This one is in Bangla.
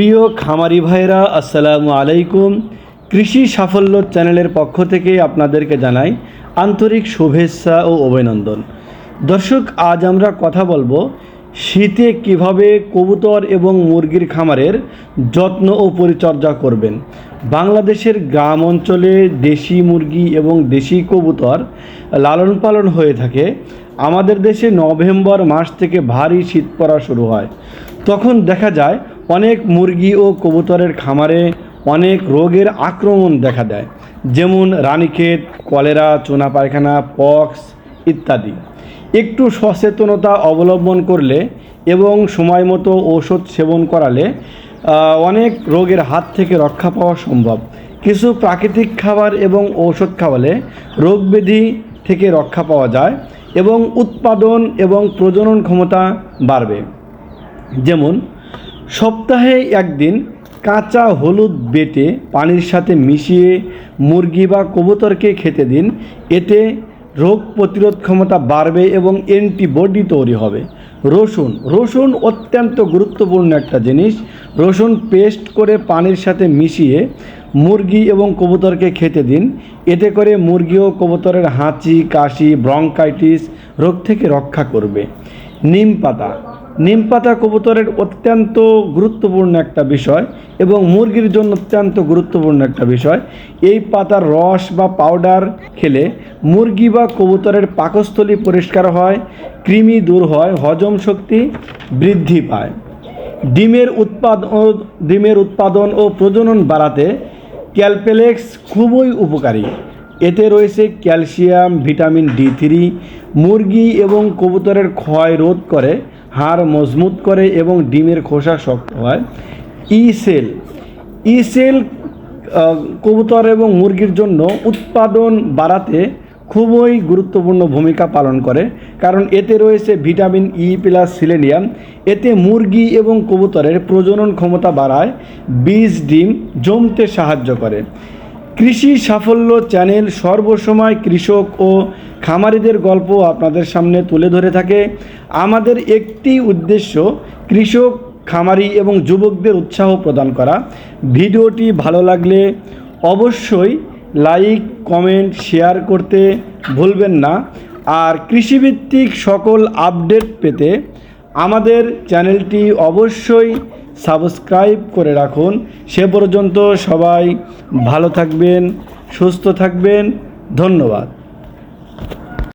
প্রিয় খামারি ভাইরা আসসালামু আলাইকুম। কৃষি সাফল্য চ্যানেলের পক্ষ থেকে আপনাদেরকে জানাই আন্তরিক শুভেচ্ছা ও অভিনন্দন। দর্শক, আজ আমরা কথা বলব শীতে কীভাবে কবুতর এবং মুরগির খামারের যত্ন ও পরিচর্যা করবেন। বাংলাদেশের গ্রাম অঞ্চলে দেশি মুরগি এবং দেশি কবুতর লালন পালন হয়ে থাকে। আমাদের দেশে নভেম্বর মাস থেকে ভারী শীত পড়া শুরু হয়। তখন দেখা যায় অনেক মুরগি ও কবুতরের খামারে অনেক রোগের আক্রমণ দেখা দেয়, যেমন রানীক্ষেত, কলেরা, চুনা পায়খানা, পক্স ইত্যাদি। একটু সচেতনতা অবলম্বন করলে এবং সময় মতো ঔষধ সেবন করালে অনেক রোগের হাত থেকে রক্ষা পাওয়া সম্ভব। কিছু প্রাকৃতিক খাবার এবং ঔষধ খাওয়ালে রোগ ব্যাধি থেকে রক্ষা পাওয়া যায় এবং উৎপাদন এবং প্রজনন ক্ষমতা বাড়বে। যেমন সপ্তাহে একদিন কাঁচা হলুদ বেটে পানির সাথে মিশিয়ে মুরগি বা কবুতরকে খেতে দিন। এতে রোগ প্রতিরোধ ক্ষমতা বাড়বে এবং অ্যান্টিবডি তৈরি হবে। রসুন রসুন অত্যন্ত গুরুত্বপূর্ণ একটা জিনিস। রসুন পেস্ট করে পানির সাথে মিশিয়ে মুরগি এবং কবুতরকে খেতে দিন। এতে করে মুরগি ও কবুতরের হাঁচি, কাশি, ব্রঙ্কাইটিস রোগ থেকে রক্ষা করবে। নিম পাতা নিম পাতা কবুতরের অত্যন্ত গুরুত্বপূর্ণ একটা বিষয় এবং মুরগির জন্য অত্যন্ত গুরুত্বপূর্ণ একটা বিষয়। এই পাতার রস বা পাউডার খেলে মুরগি বা কবুতরের পাকস্থলী পরিষ্কার হয়, কৃমি দূর হয়, হজম শক্তি বৃদ্ধি পায়। ডিমের উৎপাদন ডিমের উৎপাদন ও প্রজনন বাড়াতে ক্যালপেলেক্স খুবই উপকারী। এতে রয়েছে ক্যালসিয়াম, ভিটামিন ডি থ্রি, মুরগি এবং কবুতরের ক্ষয় রোধ করে হাড় মজবুত করে এবং ডিমের খোসা শক্ত হয়। ই সেল। ই সেল কবুতর এবং মুরগির জন্য উৎপাদন বাড়াতে খুবই গুরুত্বপূর্ণ ভূমিকা পালন করে, কারণ এতে রয়েছে ভিটামিন ই প্লাস সিলেনিয়াম। এতে মুরগি এবং কবুতরের প্রজনন ক্ষমতা বাড়ায়, বীজ, ডিম জমতে সাহায্য করে। কৃষি সাফল্য চ্যানেল সর্বসময় কৃষক ও খামারিদের গল্প আপনাদের সামনে তুলে ধরে থাকে। আমাদের একটি উদ্দেশ্য কৃষক, খামারি এবং যুবকদের উৎসাহ প্রদান করা। ভিডিওটি ভালো লাগলে অবশ্যই লাইক, কমেন্ট, শেয়ার করতে ভুলবেন না। আর কৃষিভিত্তিক সকল আপডেট পেতে আমাদের চ্যানেলটি অবশ্যই সাবস্ক্রাইব করে রাখুন। সে পর্যন্ত সবাই ভালো থাকবেন সুস্থ থাকবেন। ধন্যবাদ।